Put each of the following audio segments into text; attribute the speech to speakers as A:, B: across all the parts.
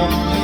A: เห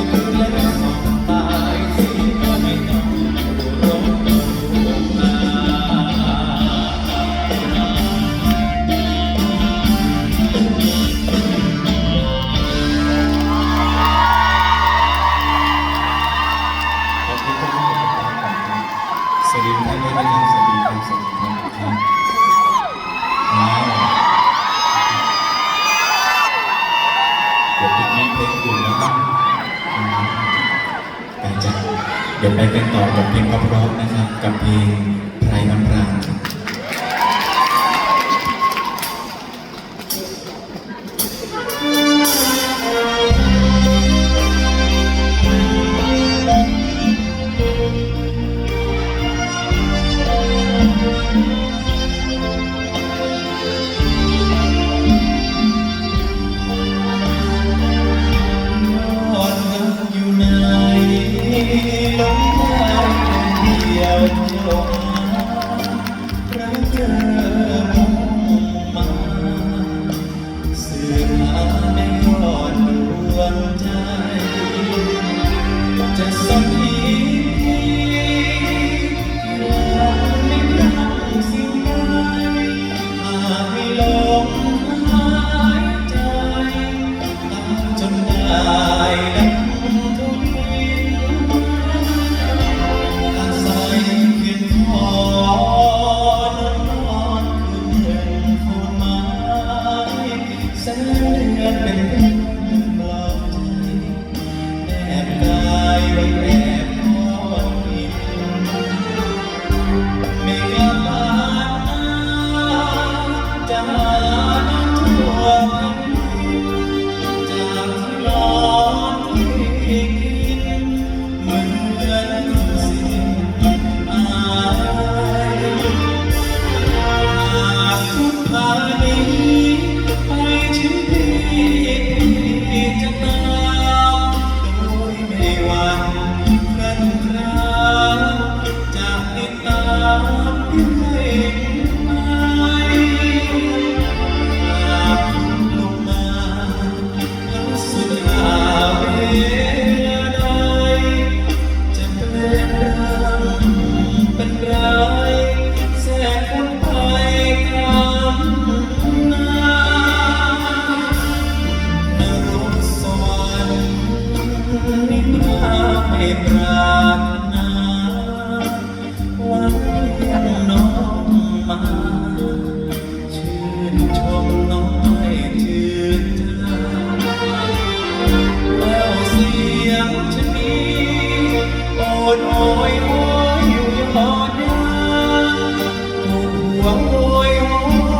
A: ถูกหัวโอยโห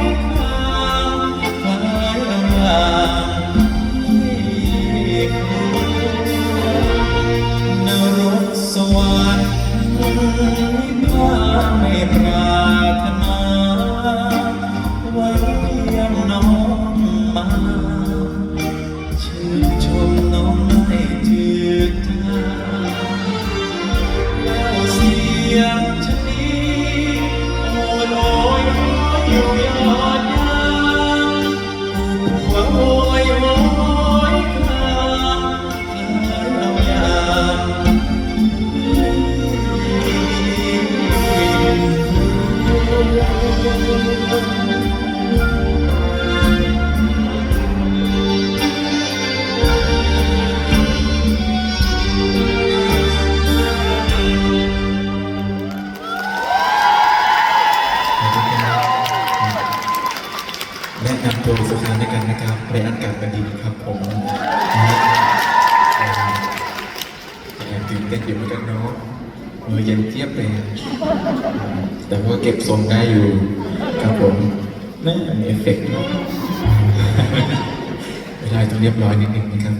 A: ยข้างคลายอาราม แต่ว่าเก็บทรงได้อยู่ครับผมนี่มีเอฟเฟกต์เวลาต้องเรียบร้อยนิดนึงนะครับ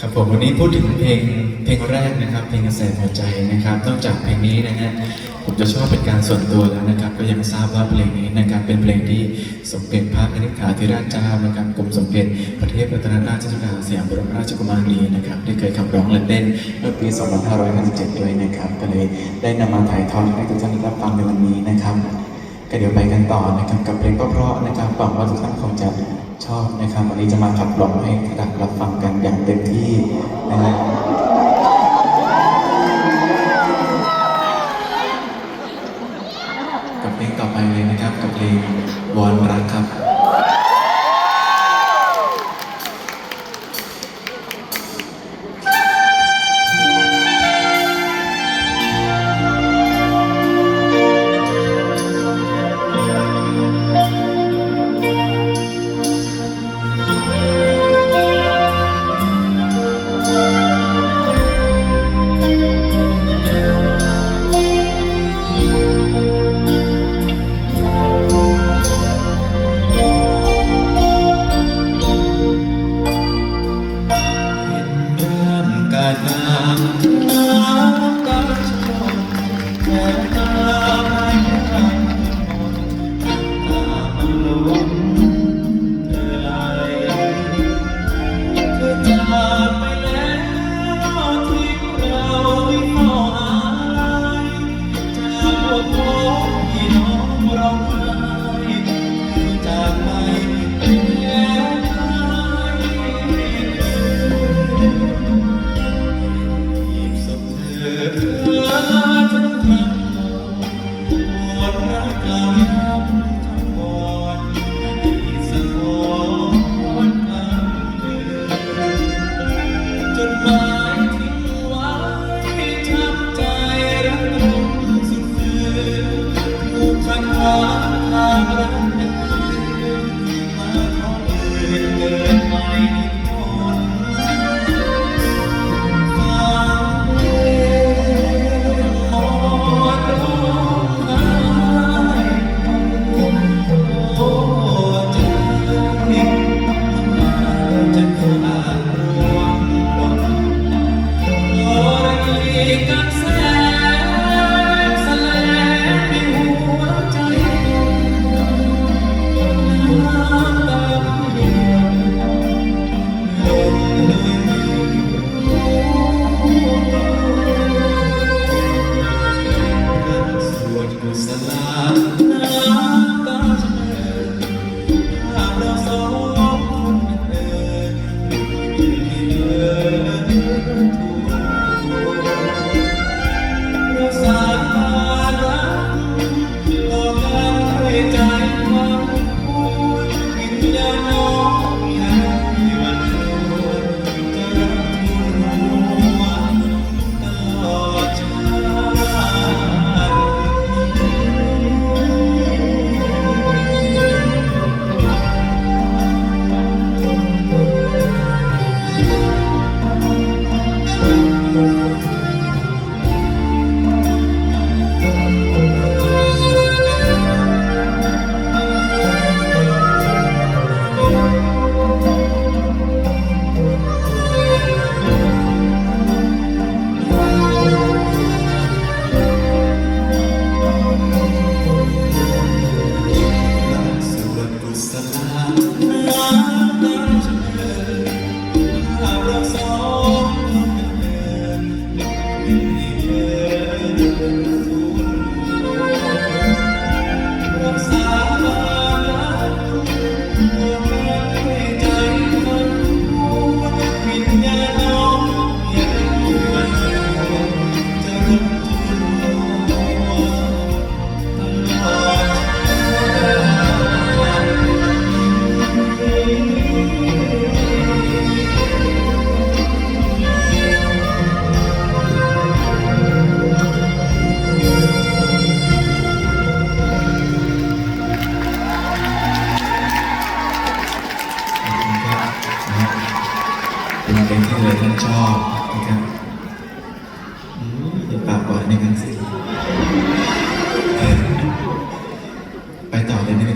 A: ครับผมวันนี้พูดถึงเพลงเพลงแรกนะครับ เพลงกระแสหัวใจนะครับนอกจากเพลงนี้นะฮะ ผมจะชอบเป็นการส่วนตัวแล้วนะครับ ก็ยังทราบว่าเพลงนี้นะครับเป็นเพลงที่สมเด็จพระอนิขาธิราชเจ้านะครับกรมสมเด็จพระเทศพัฒนราศักดาสยามบรมราชกุมารีนะครับได้เคยขับร้องและเล่นเมื่อปี 2557 ด้วยนะครับ ก็เลยได้นำมาถ่ายทอดให้ทุกท่านได้รับฟังในวันนี้นะครับ
B: ก็เดี๋ยวไปกันต่อนะครับกับเพลงเพราะๆนะครับหวังว่าทุกท่านคงจะชอบนะครับวันนี้จะมาขับร้องให้ท่านรับฟังกันอย่างเต็มที่นะครับับเพลงวอนรักครับ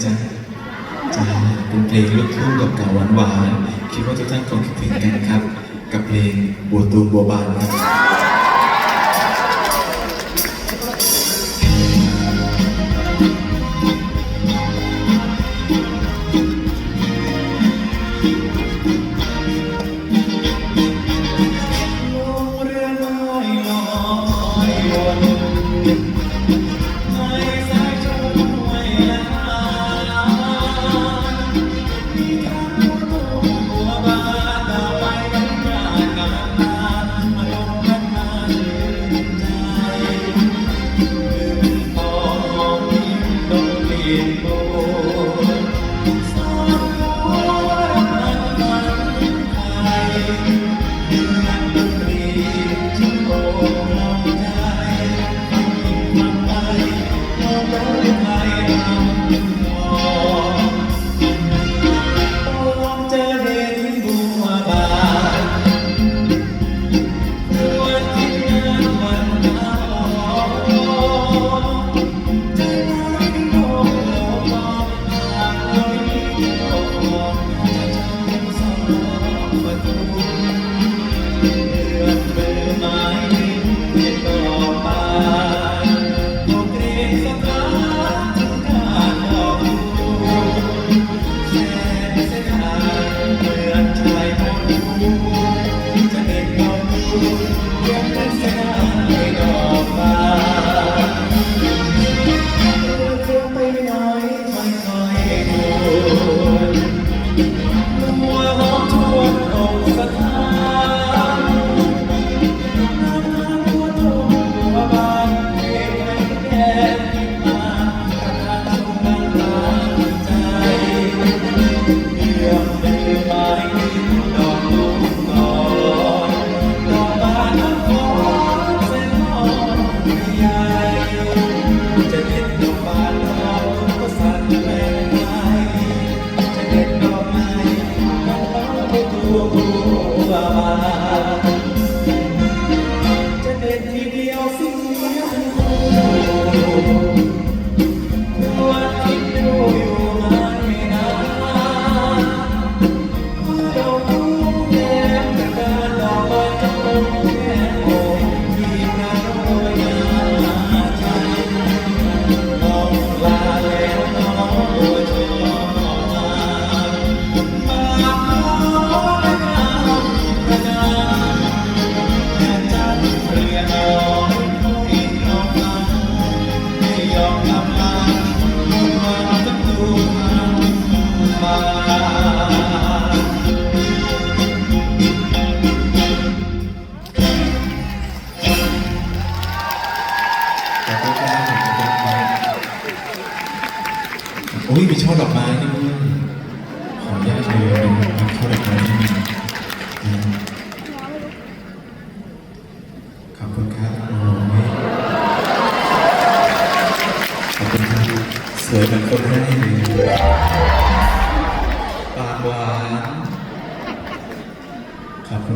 A: จ๊ะจ้าเป็นเพลงลูกทุ่งเก่านหวา
B: นคิดว่าทุกท่านคงคิดถึงกันครับ กับเพลงบัวตูมบัวบานครับ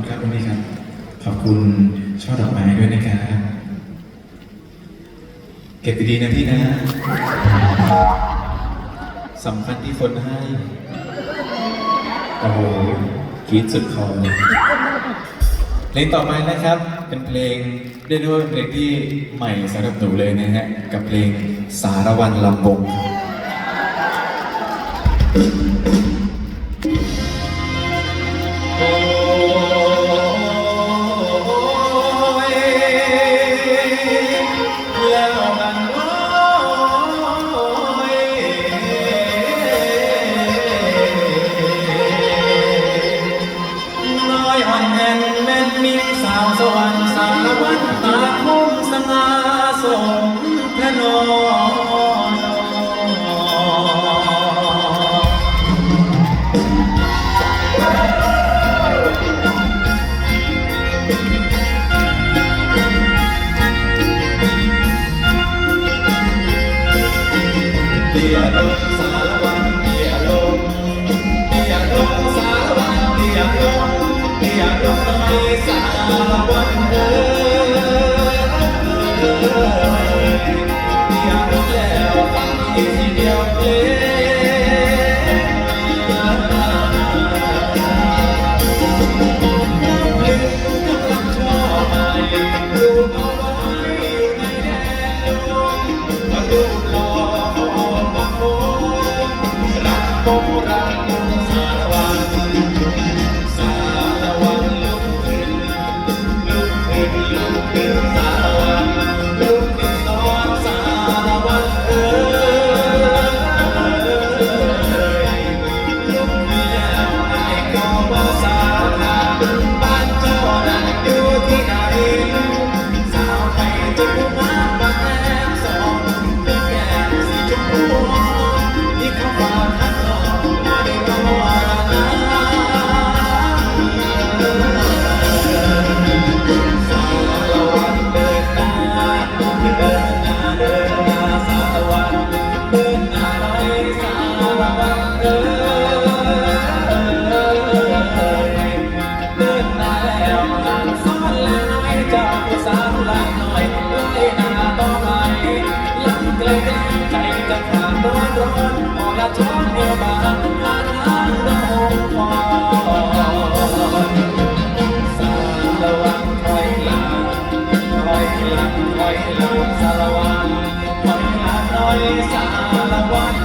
B: ครับวันนี้ครับ ขอบคุณช่อดอกไม้ด้วยนะครับ เก็บดีๆนะพี่นะสำคัญที่คนให้ โอ้โหกีดสุดคอเพลงต่อไปนะครับ เป็นเพลงเรียกได้ว่าเพลงที่ใหม่สำหรับหนูเลยนะฮะ กับเพลงสารวันลำบ
A: ง สาวันเอ๋